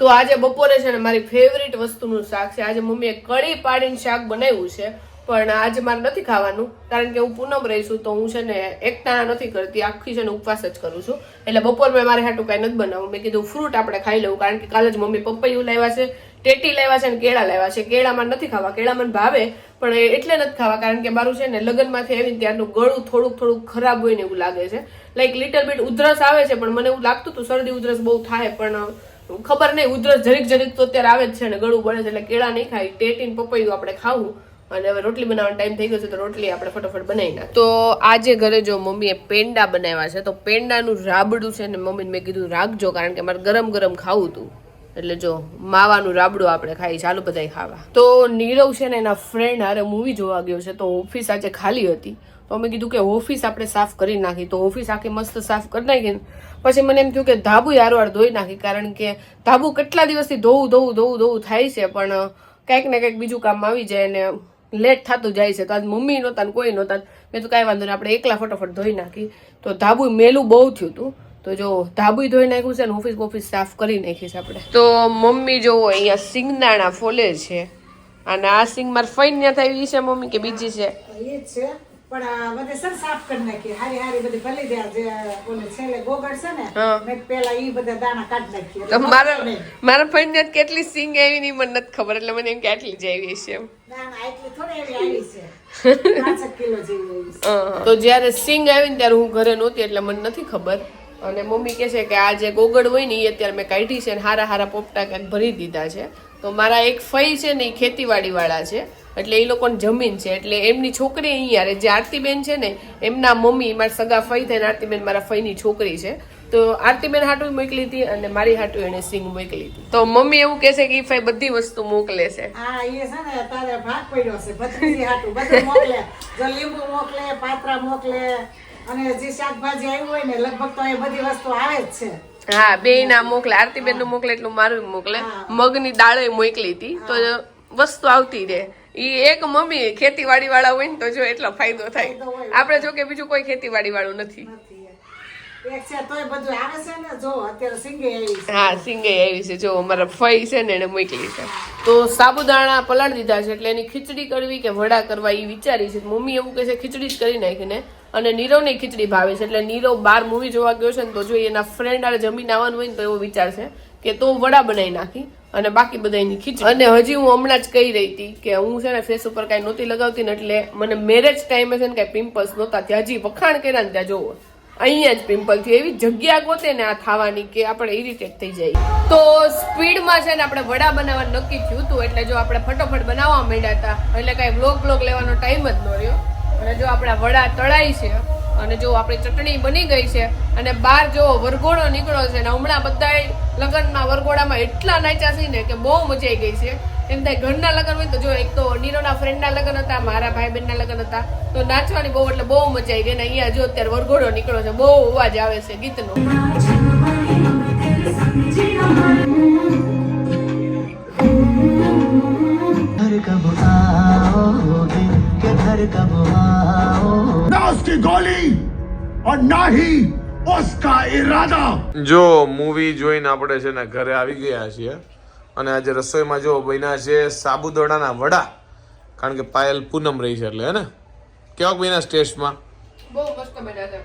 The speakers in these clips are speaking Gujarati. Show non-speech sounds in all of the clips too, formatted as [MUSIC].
તો આજે બપોરે છે ને મારી ફેવરિટ વસ્તુનું શાક છે. આજે મમ્મીએ કઢી પાડીને શાક બનાવ્યું છે, પણ આજે મારે નથી ખાવાનું. કારણ કે હું પૂનમ રહીશું તો હું છે ને એકટાણા નથી કરતી. આખી છે ને ઉપવાસ જ કરું છું. એટલે બપોર મેં મારે હાટું કાંઈ નથી બનાવવું મેં કીધું ફ્રૂટ આપણે ખાઈ લઉં, કારણ કે કાલે જ મમ્મી પપૈયું લાવ્યા છે, ટેટી લાવ્યા છે ને કેળા લાવ્યા છે. કેળામાં નથી ખાવા. કેળા ભાવે, પણ એટલે નથી ખાવા, કારણ કે મારું છે ને લગ્નમાંથી આવીને ત્યારનું ગળું થોડુંક થોડુંક ખરાબ હોય ને એવું લાગે છે. લાઈક લિટલ બીટ ઉધરસ આવે છે, પણ મને એવું લાગતું હતું શરદી ઉધરસ બહુ થાય, પણ ખબર નહીં, ઉધરસ જરીક જરીક તો અત્યારે આવે જ છે ને ગળું બળે છે એટલે કેળા નહીં ખાઈ ટેટીન પપૈયું આપણે ખાવું અને હવે રોટલી બનાવવાનો ટાઈમ થઈ ગયો છે તો રોટલી આપણે ફટોફટ બનાવી નાખ તો આજે ઘરે જો મમ્મીએ પેંડા બનાવ્યા છે, તો પેંડાનું રાબડું છે ને મમ્મીને મેં કીધું રાખજો કારણ કે મારે ગરમ ગરમ ખાવું હતું. એટલે જો માવાનું રાબડું આપણે ખાઈ ચાલુ બધાય ખાવા. તો નીરવ છે ને એના ફ્રેન્ડ હારે મૂવી જોવા ગયો છે, તો ઓફિસ આજે ખાલી હતી. તો અમે કીધું કે ઓફિસ આપણે સાફ કરી નાખી. તો ઓફિસ આખી મસ્ત સાફ કરી નાખી પછી મને એમ થયું કે ધાબુ હારવાર ધોઈ નાખી, કારણ કે ધાબુ કેટલા દિવસથી ધોવું ધોવું ધોવું ધોવું થાય છે, પણ કંઈક ને કંઈક બીજું કામ આવી જાય ને લેટ થતું જાય છે. તો આજ મમ્મી નહોતા ને કોઈ નહોતા મેં તો કાંઈ વાંધો નહીં, આપણે એકલા ફટાફટ ધોઈ નાખી. તો ધાબુ મેલું બહુ થયું હતું. તો જો ધાબુ ધોઈ નાખ્યું છે ને ઓફિસ ઓફિસ સાફ કરી નાખીશ આપણે. તો મમ્મી જો અહીંયા સિંગદાણા ફોલે છે. અને આ સિંગ મારે ફઈને ત્યાં થઈ છે મમ્મી કે બીજી છે? એ છે પણ બધે સર સાફ કરી નાખી હારી હારી બધી ભલી દે જે ઓલે છેલ્લે ગોગળ છે ને મેં પેલા ઈ બધા દાણા કાઢી નાખી તો મારા મારા ફઈને કેટલી સિંગ આવી ની મને નથી ખબર એટલે મને એમ કે આટલી જ આવી છે એમ. દાણા એટલી થોડી એવી આવી છે. [LAUGHS] પાંચેક કિલો જેવી તો જ્યારે સિંગ આવી ને ત્યારે હું ઘરે નહોતી એટલે મને નથી ખબર. અને મમ્મી કહે છે કે આ જે ગોગડ હોય ને એ અત્યારે મેં કાઢી છે અને હારા હારા પોપટા ક્યાંક ભરી દીધા છે. તો મારા એક ફઈ છે ને એ ખેતીવાડીવાળા છે. એટલે એ લોકોની જમીન છે. એટલે એમની છોકરી અહીંયા જે આરતીબેન છે ને, એમના મમ્મી, મારા સગા ફઈ થઈને આરતીબેન મારા ફઈની છોકરી છે. તો આરતીબેન હાટું મોકલી હતી અને મારી હાટું એને સિંગ મોકલી હતી. તો મમ્મી એવું કહે છે કે એ ફઈ બધી વસ્તુ મોકલે છે. તારે ભાગ પડ્યો છે. મોકલે. લીંબુ મોકલે, પાત્રા મોકલે અને જે શાકભાજી આવ્યું હોય ને લગભગ તો એ બધી વસ્તુ આવે જ છે. હા બે ના મોકલે આરતીબેનનું મોકલે એટલું મારું મોકલે. મગની દાળે મોકલી હતી તો વસ્તુ આવતી રહે. ઈ એક મમ્મી ખેતીવાડી વાળા હોય ને તો જો એટલો ફાયદો થાય. આપણે જો કે બીજું કોઈ ખેતીવાડી વાળું નથી હા સિંગે આવી છે. જો અમારા ફઈ છે ને એને મોકલી છે. તો સાબુદાણા પલાળી દીધા છે એટલે એની ખીચડી કરવી કે વડા કરવા એ વિચારી છે. મમ્મી એવું કહે છે ખીચડી જ કરી નાખીને અને નીરવને ખીચડી ભાવે છે. એટલે નીરવ બાર મૂવી જોવા ગયો છે ને તો જો એના ફ્રેન્ડ આરે જમીન આવવાનું હોય ને તો એવો વિચાર છે કે તો વડા બનાવી નાખી અને બાકી બધા એની ખીચડી. અને હજી હું હમણાં જ કહી રહી હતી કે હું છે ને ફેસ ઉપર કાંઈ નહોતી લગાવતી ને એટલે મને મેરેજ ટાઈમે છે ને કાંઈ પિમ્પલ્સ નહોતા ત્યાં હજી વખાણ કર્યા ને ત્યાં જોવો. અહીંયા જ પિમ્પલ થયું એવી જગ્યા ગોતે ને આ થવાની કે આપણે ઇરિટેટ થઈ જાય તો સ્પીડમાં છે ને આપણે વડા બનાવવાનું નક્કી થયું હતું. એટલે જો આપણે ફટોફટ બનાવવા માંડ્યા હતા. એટલે કાંઈ બ્લોક બ્લોગ લેવાનો ટાઈમ જ ન રહ્યો. અને જો આપણા વડા તળાય છે, અને જો આપણી ચટણી બની ગઈ છે, અને બહાર જો વરઘોડો નીકળ્યો છે ને હમણાં બધા લગ્નના વરઘોડામાં એટલા નાચ્યા છે ને કે બહુ મજાઈ ગઈ છે. એમ થાય ઘરના લગ્ન હોય તો જો એક તો નીરોના ફ્રેન્ડના લગ્ન હતા, મારા ભાઈ બહેનના લગ્ન હતા, તો નાચવાની બહુ એટલે બહુ મજા આવી ગઈ ને અહીંયા જો અત્યારે વરઘોડો નીકળ્યો છે, બહુ અવાજ આવે છે ગીતનો. હર घर कब आओ ना उसकी गोली और ना ही उसका इरादा જો મૂવી જોઈને આપણે છે ને ઘરે આવી ગયા છીએ અને આજે રસોઈમાં જો બન્યા છે સાબુદાણાના વડા કારણ કે પાયલ પૂનમ રહી છે એટલે હે ને કેવાક બન્યા ટેસ્ટમાં બહુ મસ્ત બન્યા છે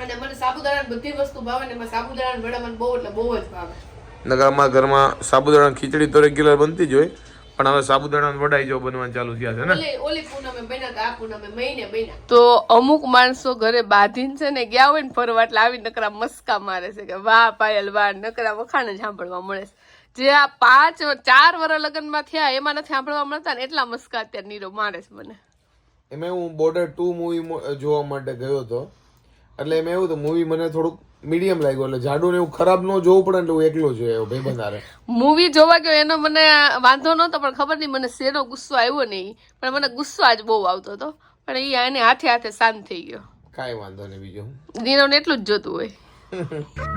અને મને સાબુદાણા બધી વસ્તુ ભાવે ને એમાં સાબુદાણા વડા મને બહુ એટલે બહુ જ ભાવે નકર અમારા ઘરમાં સાબુદાણા ખીચડી તો રેગ્યુલર બનતી જ હોય પણ હવે સાબુદાણા વડાઈ જો બનવા ચાલુ થયા છે ને? ઓલી ઓલી પૂનમે બન્યા હતા આ પૂનમે મહિને બન્યા? તો અમુક માણસો ઘરે બાંધીને છે ને ગયા હોય ને ફરવા એટલે આવી નકરા મસ્કા મારે છે કે વાહ પાયલ વાહ નકરા વખાણ જ સાંભળવા મળે છે. જે આ પાંચ ચાર વર્ષ લગ્નમાં થયા એમાં નથી સાંભળવા મળતા ને એટલા મસ્કા અત્યારે નીરો મારે છે મને. એમાં હું બોર્ડર ટુ મૂવી જોવા માટે ગયો હતો. એટલે એમાં એવું તો મૂવી મને થોડુંક મીડિયમ લાગ્યો એટલે જાડુ ને એવું ખરાબ ન જોવું પડે એટલે હું એકલો જોયો ભાઈ બંધારે મૂવી જોવા ગયો એનો મને વાંધો નહોતો પણ ખબર નહીં મને શેનો ગુસ્સો આવ્યો નહીં. પણ મને ગુસ્સો આજ બહુ આવતો હતો. પણ એ એને હાથે હાથે શાંત થઈ ગયો. કાંઈ વાંધો નહીં બીજું નીરવને એટલું જ જોતું હોય.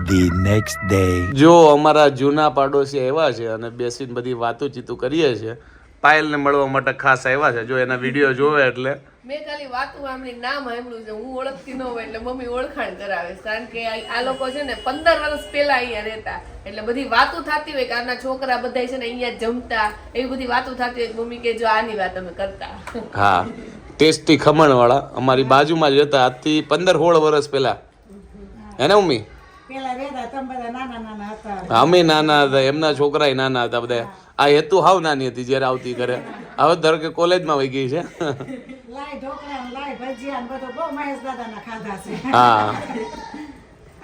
The day. જો અમારા જૂના પાડોશી એવા છે અને બેસીને બધી વાતો ચીતું કરીએ છીએ પાયલને મળવા માટે ખાસ આવ્યા છે. જો એના વીડિયો જોવે એટલે. મેં ખાલી વાતું સાંભળી નામ સાંભળ્યું છે. હું ઓળખતી ન હોય એટલે મમ્મી ઓળખાણ કરાવે કારણ કે આ આ લોકો છે ને પંદર વર્ષ પહેલા અહીંયા રહેતા. એટલે બધી વાતો થતી હોય કે આના છોકરા બધા છે ને અહીંયા જમતા. એવી બધી વાતો થતી હોય મમ્મી કે જો આની વાત અમે કરતા. હા. ટેસ્ટી ખમણ વાળા અમારી બાજુમાં જ રહેતા. આજથી પંદર સોળ વર્ષ પહેલા. હે ને મમ્મી? પેલા રહેતા તમે બધા નાના નાના હતા. અમે નાના હતા. એમના છોકરાય નાના હતા બધા. આ હેતુ હાવ નાની હતી જ્યારે આવતી કરે હવે ધારો કે કોલેજમાં વહી ગઈ છે. હા.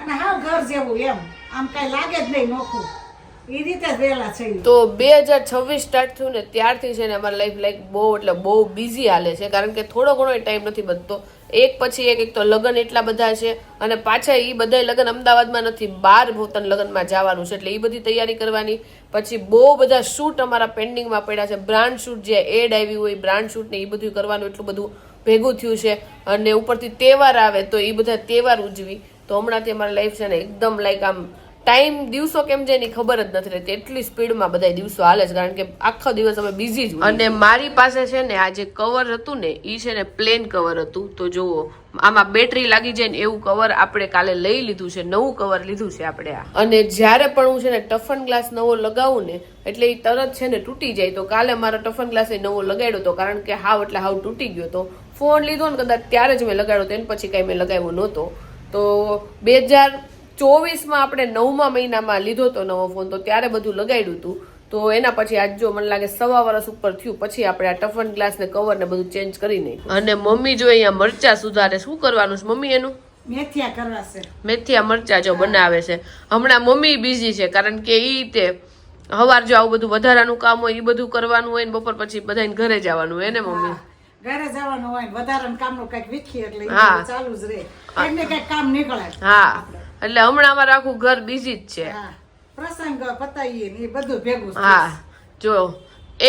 અને હાવ ઘર જેવું એમ. આમ કઈ લાગે જ નહીં નોખું. તો બે હજાર છવ્વીસ સ્ટાર્ટ થયું ને ત્યારથી છે ને અમારી લાઈફ લાઈક બહુ એટલે બહુ બિઝી હાલે છે. કારણ કે થોડો ઘણો ટાઈમ નથી બનતો એક પછી એક એક તો લગ્ન એટલા બધા છે અને પાછા એ બધા લગ્ન અમદાવાદમાં નથી, બાર પોતાના લગ્નમાં જવાનું છે. એટલે એ બધી તૈયારી કરવાની. પછી બહુ બધા શૂટ અમારા પેન્ડિંગમાં પડ્યા છે. બ્રાન્ડ શૂટ જે એડ આવી હોય બ્રાન્ડ શૂટ ને એ બધું કરવાનું એટલું બધું ભેગું થયું છે. અને ઉપરથી તહેવાર આવે તો એ બધા તહેવાર ઉજવી. તો હમણાંથી અમારી લાઈફ છે ને એકદમ લાઈક આમ ટાઈમ દિવસો કેમ જાય એની ખબર જ નથી રહેતી. એટલી સ્પીડમાં બધા દિવસો હાલે છે કારણ કે આખો દિવસ અમે બિઝી જ અને મારી પાસે છે ને આ જે કવર હતું ને એ છે ને પ્લેન કવર હતું. તો જુઓ આમાં બેટરી લાગી જાય ને એવું કવર આપણે કાલે લઈ લીધું છે નવું કવર લીધું છે આપણે આ. અને જ્યારે પણ હું છે ને ટફન ગ્લાસ નવો લગાવું ને એટલે એ તરત છે ને તૂટી જાય. તો કાલે મારા ટફન ગ્લાસ એ નવો લગાડ્યો હતો કારણ કે હાવ એટલે હાવ તૂટી ગયો તો. ફોન લીધો ને કદાચ ત્યારે જ મેં લગાડ્યો તો એને પછી કાંઈ મેં લગાવ્યો નહોતો. તો બે હજાર ચોવીસમાં આપણે નવમા મહિનામાં લીધો હતો નવો ફોન તો ત્યારે બધું લગાડ્યું હતું તો એના પછી આજ જો મને લાગે સવા વર્ષ ઉપર થયું પછી આપણે આ ટફન ગ્લાસ ને કવર ને બધું ચેન્જ કરી નાખ્યું. અને મમ્મી જો અહીંયા મરચા સુધારે શું કરવાનું છે મમ્મી એનું? મેથિયા કરવા છે. મેથીયા મરચા જો બનાવે છે. હમણાં મમ્મી બિઝી છે કારણ કે એ તે હવાર જો આવું બધું વધારાનું કામ હોય એ બધું કરવાનું હોય ને બપોર પછી બધાને ઘરે જવાનું હોય ને મમ્મી? ઘરે જવાનું હોય વધારાનું કામનું કંઈક વીખી એટલે ચાલુ જ રહે. કંઈક ને કંઈક કામ નીકળે. હા. એટલે હમણાં અમારું આખું ઘર બીજી જ છે. પ્રસંગ પતાવીએ ને એ બધું ભેગું હા. જો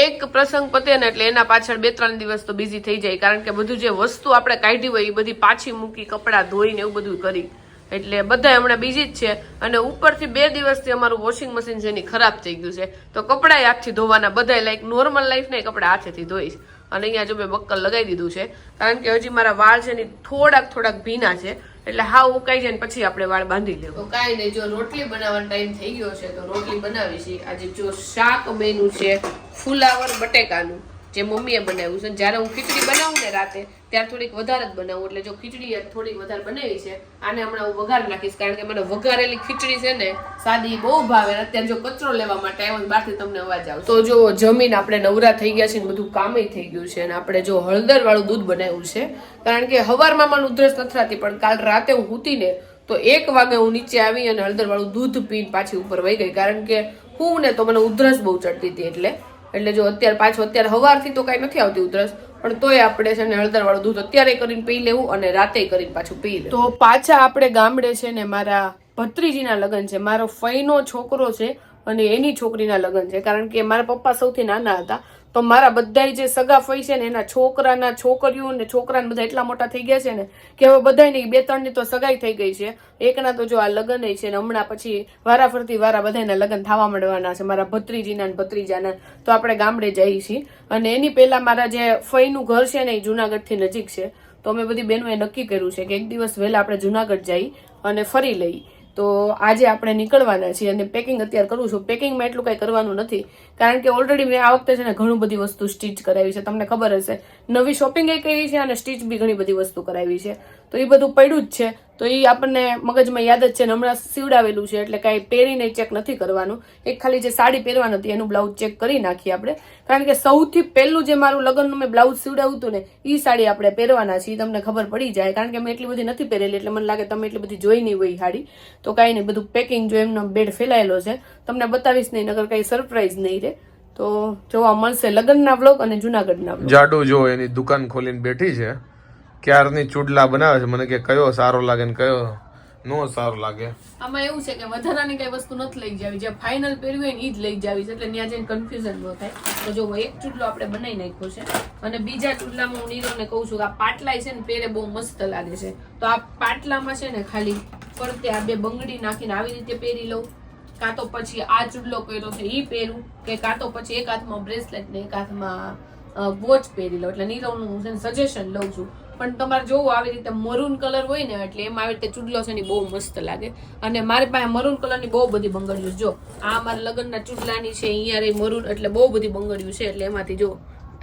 એક પ્રસંગ પતે ને એટલે એના પાછળ બે ત્રણ દિવસ તો બિઝી થઈ જાય. કારણ કે બધું જે વસ્તુ આપણે કાઢી હોય એ બધી પાછી મૂકી કપડાં ધોઈને એવું બધું કરી. એટલે બધા હમણાં બીજી જ છે. અને ઉપરથી બે દિવસથી અમારું વોશિંગ મશીન છે એની ખરાબ થઈ ગયું છે. તો કપડાય હાથથી ધોવાના બધા લાઈક નોર્મલ લાઈફ ને કપડાં હાથેથી ધોઈશ. અને અહીંયા જો મેં બક્કલ લગાવી દીધું છે, કારણ કે હજી મારા વાળ છે ને થોડાક થોડાક ભીના છે, એટલે હા ઉકાઈ જાય ને પછી આપણે વાળ બાંધી લેવું. કાંઈ નહીં, જો રોટલી બનાવવાનો ટાઈમ થઈ ગયો છે, તો રોટલી બનાવી છે આજે જો શાક મેનું છે, ફુલાવર બટેકાનું. જે મમ્મીએ બનાવ્યું છે. જ્યારે હું ખીચડી બનાવું ને રાતે, ત્યારે થોડીક વધારે જ બનાવું. એટલે જો ખીચડી થોડીક વધારે બનાવી છે, આને હમણાં હું વઘાર નાખીશ, કારણ કે મને વઘારેલી ખીચડી છે ને, સાદી બહુ ભાવે. અત્યારે જો કચરો લેવા માટે આવ્યો બહારથી તમને અવાજ આવશે. તો જો જમીન આપણે નવરા થઈ ગયા છે ને, બધું કામે થઈ ગયું છે. અને આપણે જો હળદર વાળું દૂધ બનાવ્યું છે, કારણ કે હવારમાં મને ઉધરસ નથી થતી, પણ કાલ રાતે હું હૂતીને તો એક વાગે હું નીચે આવી અને હળદર વાળું દૂધ પીને પાછી ઉપર વહી ગઈ. કારણ કે હું ને તો મને ઉધરસ બહુ ચડતી હતી એટલે એટલે જો અત્યારે પાછું અત્યારે હવારથી તો કાંઈ નથી આવતી ઉધરસ, પણ તોય આપણે છે ને હળદર વાળું દૂધ અત્યારે કરીને પી લેવું અને રાતે કરીને પાછું પી લેવું. તો પાછા આપણે ગામડે છે ને મારા ભત્રીજીના લગ્ન છે. મારો ફઈનો છોકરો છે અને એની છોકરીના લગ્ન છે. કારણ કે મારા પપ્પા સૌથી નાના હતા. તો મારા બધા જે સગા ફઈ છે ને, એના છોકરાના છોકરીઓ ને છોકરાને બધા એટલા મોટા થઈ ગયા છે ને, કે હવે બધાની બે ત્રણની તો સગાઈ થઈ ગઈ છે. એકના તો જો આ લગ્ન છે ને, હમણાં પછી વારા ફરતી વારા બધાના લગ્ન થવા માંડવાના છે, મારા ભત્રીજીના ને ભત્રીજાના. તો આપણે ગામડે જઈએ છીએ અને એની પહેલા મારા જે ફઈનું ઘર છે ને, એ જુનાગઢથી નજીક છે. તો અમે બધી બહેનોએ નક્કી કર્યું છે કે એક દિવસ વહેલા આપણે જુનાગઢ જઈ અને ફરી લઈ. તો આજે આપણે નીકળવાના છીએ અને પેકિંગ અત્યારે કરું છું. પેકિંગમાં એટલું કંઈ કરવાનું નથી. કારણ કે ઓલરેડી મેં આ વખતે છે ને ઘણું બધી વસ્તુ સ્ટીચ કરાવી છે. તમને ખબર હશે. નવી શોપિંગ એ કરી છે અને સ્ટીચ બી ઘણી બધી વસ્તુ કરાવી છે. તો એ બધું પડ્યું જ છે. તો એ આપણને મગજમાં યાદ જ છે ને હમણાં સીવડાવેલું છે, એટલે કાંઈ પહેરીને ચેક નથી કરવાનું. એક ખાલી જે સાડી પહેરવાની હતી એનું બ્લાઉઝ ચેક કરી નાખીએ આપણે. કારણ કે સૌથી પહેલું જે મારું લગ્નનું મેં બ્લાઉઝ સીવડાવ્યું હતું ને એ સાડી આપણે પહેરવાના છીએ. તમને ખબર પડી જાય. કારણ કે મેં એટલી બધી નથી પહેરેલી, એટલે મને લાગે તમે એટલી બધી જોઈ નહીં હોય સાડી. તો કાંઈ નહીં, બધું પેકિંગ જો એમનો બેડ ફેલાયેલો છે. તમને બતાવીશ નહીં નગર કાંઈ સરપ્રાઈઝ નહીં તો જોવા મળશે લગ્નના વ્લોગ અને જુનાગઢના જાડુ જો એની દુકાન ખોલીને બેઠી છે ક્યારની ચૂડલા બનાવે છે? મને કે કયો સારો લાગે ને કયો નો સારો લાગે. આમાં એવું છે કે વધારાની કઈ વસ્તુ નથી લઈ જાવી. જે ફાઇનલ પહેર્યું હોય ને એ જ લઈ જાવી છે. એટલે ત્યાં જઈને કન્ફ્યુઝન ન થાય. તો જો એક ચૂડલો આપણે બનાવી નાખ્યો છે અને બીજા ચૂડલામાં હું નીરોને કહું છું કે આ પાટલાય છે ને પહેરે બહુ મસ્ત લાગે છે. તો આ પાટલામાં છે ને ખાલી ફરતે આ બે બંગડી નાખીને આવી રીતે પહેરી લઉં. કાં તો પછી આ ચૂડલો કર્યો છે એ પહેરું કે કાં તો પછી એક હાથમાં બ્રેસલેટ ને એક હાથમાં વોચ પહેરી લો એટલે નીરવનું હું સજેશન લઉં છું. પણ તમારે જોવું આવી રીતે મરૂન કલર હોય ને, એટલે એમાં આવી રીતે ચૂડલો છે ને બહુ મસ્ત લાગે. અને મારી પાસે મરૂન કલરની બહુ બધી બંગડીઓ જો, આ મારા લગ્નના ચૂડલાની છે અહીંયા રહી મરૂન એટલે બહુ બધી બંગડીઓ છે. એટલે એમાંથી જો,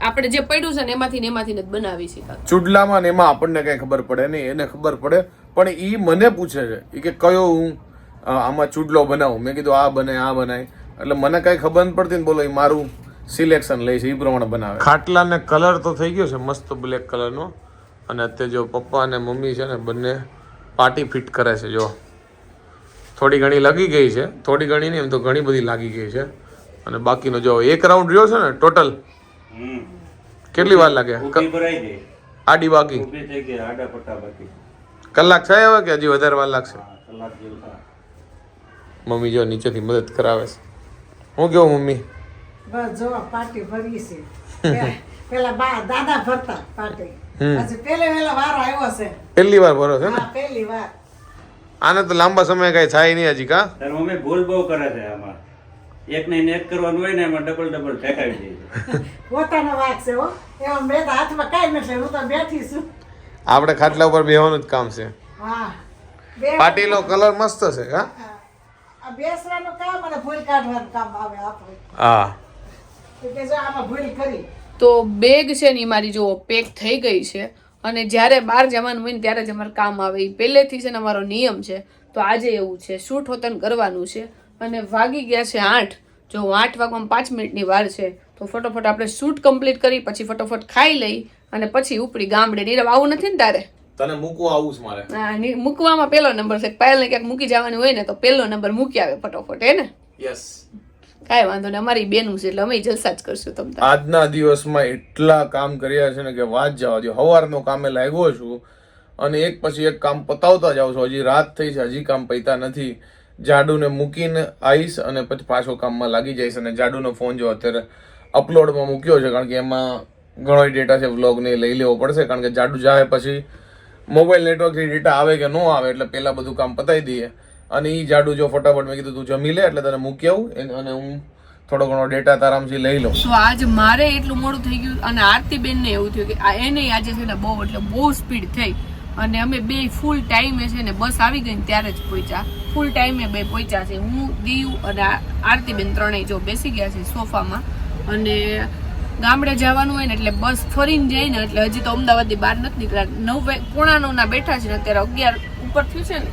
આપણે જે પડ્યું છે ને, એમાંથી ને એમાંથી જ બનાવી છે ચૂડલામાં ને એમાં આપણને કઈ ખબર પડે નહીં, એને ખબર પડે. પણ એ મને પૂછે છે કે કયો હું? આમાં ચૂડલો બનાવું. મેં કીધું આ બને આ બનાય. એટલે મને કાંઈ ખબર નથી પડતી ને બોલો એ મારું સિલેક્શન લે છે એ પ્રમાણે બનાવે. ખાટલા ને કલર તો થઈ ગયો છે મસ્ત બ્લેક કલરનો અને અત્યારે જો પપ્પા અને મમ્મી છે ને બંને પાર્ટી ફિટ કરે છે જો. થોડી ઘણી લાગી ગઈ છે થોડી ઘણી નહીં એમ તો ઘણી બધી લાગી ગઈ છે. અને બાકીનો જો એક રાઉન્ડ રહ્યો છે ને ટોટલ કેટલી વાર લાગે? ઊભી ભરાઈ ગઈ. આડી બાકી. ઊભી થઈ ગઈ આડા પટ્ટા બાકી. કલાક થાય હવે કે હજી વધારે વાર લાગશે? કલાક જેવું થાય. મમ્મી જો નીચેથી મદદ કરાવે છે. હું કેવું મમ્મી? બસ જો પાટી ભરી છે પેલા બા દાદા ભરતા પાટી પછી પેલે વેલા વાર આવ્યો છે. પહેલી વાર ભરો છે ને હા પહેલી વાર. આને તો લાંબા સમય કઈ થાય નહીં હજી કા? તાર મમ્મી ભૂલ બહુ કરે છે આમાં. એક ને એક કરવાનું હોય ને એમાં ડબલ ડબલ ફેંકાવી દે. [LAUGHS] પોતાનો વાક છે હો. એમાં મેં તો હાથમાં કાઈ નથી હું તો બેઠી છું. આપણે ખાટલા ઉપર બેહવાનું જ કામ છે. હા. પાટીલો કલર મસ્ત છે કા આ બેસવાનું કામ અને ભૂલ કાઢવાનું કામ આવે આપણે. હા. કે જો આમાં ભૂલ કરી. તો બેગ છે ને મારી જો પેક થઈ ગઈ છે અને જ્યારે બહાર જવાનું હોય ને ત્યારે જ અમારે કામ આવે. એ પહેલેથી છે ને અમારો નિયમ છે. તો આજે એવું છે. શૂટ હોતન કરવાનું છે? અને વાગી ગયા છે આઠ. જો આઠ વાગવામાં પાંચ મિનિટની વાર છે તો ફટોફટ આપણે શૂટ કમ્પ્લીટ કરી પછી ફટોફટ ખાઈ લઈ અને પછી ઉપડી ગામડે નીરવ આવું નથી ને તારે? તને મૂકવું આવું છે મારે. હા, ની- મૂકવામાં પહેલો નંબર છે. પાયલને ક્યાંક મૂકી જવાનું હોય ને તો પહેલો નંબર મૂકી આવે ફટોફટ હે ને? યસ કાંઈ વાંધો નહીં. અમારી બેનું છે એટલે અમે જલસા જ કરશું તમને આજના દિવસમાં એટલા કામ કર્યા છે ને કે વાત જવા દો સવારનો કામે લાગ્યો છું અને એક પછી એક કામ પતાવતા જાઉં છું. હજી રાત થઈ છે હજી કામ પૈતા નથી. જાડુને મૂકીને આવીશ અને પછી પાછો કામમાં લાગી જઈશ અને જાડુનો ફોન જો અત્યારે અપલોડમાં મૂક્યો છે કારણ કે એમાં ઘણો ડેટા છે વ્લોગને લઈ લેવો પડશે કારણ કે જાડુ જાય પછી મોબાઈલ નેટવર્કથી ડેટા આવે કે ન આવે, એટલે પહેલાં બધું કામ પતાવી દઈએ. અને એ જાડુ જો ફટાફટ મેં કીધું તું જમી લે, એટલે તને મૂકી આવું અને હું થોડો ઘણો ડેટા તારામથી લઈ લઉં. તો આજ મારે એટલું મોડું થઈ ગયું, અને આરતી બેન એવું થયું કે આ એને આજે છે ને બહુ, એટલે બહુ સ્પીડ થઈ. અને અમે બે ફૂલ ટાઈમે છે ને બસ આવી ગઈ ત્યારે જ પહોંચ્યા ફૂલ ટાઈમે બે પહોંચ્યા છે. હું, દીવ અને આરતીબેન આરતી બેન ત્રણેય જો બેસી ગયા છે સોફામાં. અને ગામડે જવાનું હોય ને એટલે બસ ફરીને જાય ને એટલે હજી તો અમદાવાદની બહાર નથી નીકળ્યા. નવ પોણા નવ ના બેઠા છે ને અત્યારે અગિયાર ઉપર થયું છે ને?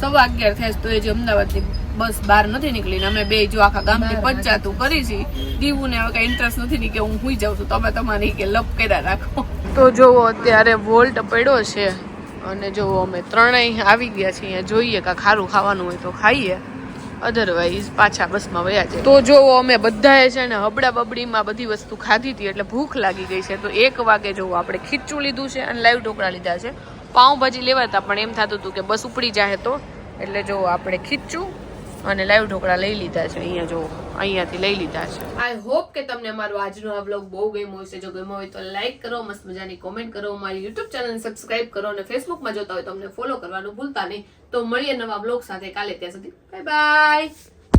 સવા અગિયાર. થાય તો એ જે અમદાવાદની બસ બહાર નથી નીકળીને. અમે બે જો આખા ગામની પંચાયતું કરી છે. દીવું ને હવે કઈ ઇન્ટરેસ્ટ નથી ની કે હું હુઈ જાઉં છું. તમે તમારી કે લપ કર્યા રાખો. તો જોવો અત્યારે વોલ્ટ પડ્યો છે. અને જો અમે ત્રણેય આવી ગયા છીએ. અહીંયા જોઈએ કે ખારું ખાવાનું હોય તો ખાઈએ. અધરવાઇઝ પાછા બસમાં વયા જાય. તો જોવો, અમે બધાએ છે ને હબડા બબડીમાં બધી વસ્તુ ખાધી હતી, એટલે ભૂખ લાગી ગઈ છે. તો એક વાગે જોવો, આપણે ખીચું લીધું છે અને લાઈવ ઢોકળા લીધા છે. પાઉંભાજી લેવા હતા પણ એમ થતું હતું કે બસ ઉપડી જાય તો. એટલે જો આપણે ખીચું અને લાઈવ ઢોકળા લઈ લીધા છે, અહીંયા જો, અહીંયાથી લઈ લીધા છે. આઈ હોપ કે તમને અમારો આજનો આ વ્લોગ બહુ ગમ્યો હશે. જો ગમ્યો હોય તો લાઈક કરો, મસ્ત મજાની કોમેન્ટ કરો મારી યુટ્યુબ ચેનલ સબસ્ક્રાઇબ કરો અને ફેસબુકમાં જોતા હોય તો અમને ફોલો કરવાનું ભૂલતા નહીં. તો મળીએ નવા બ્લોગ સાથે કાલે ત્યાં સુધી. Bye bye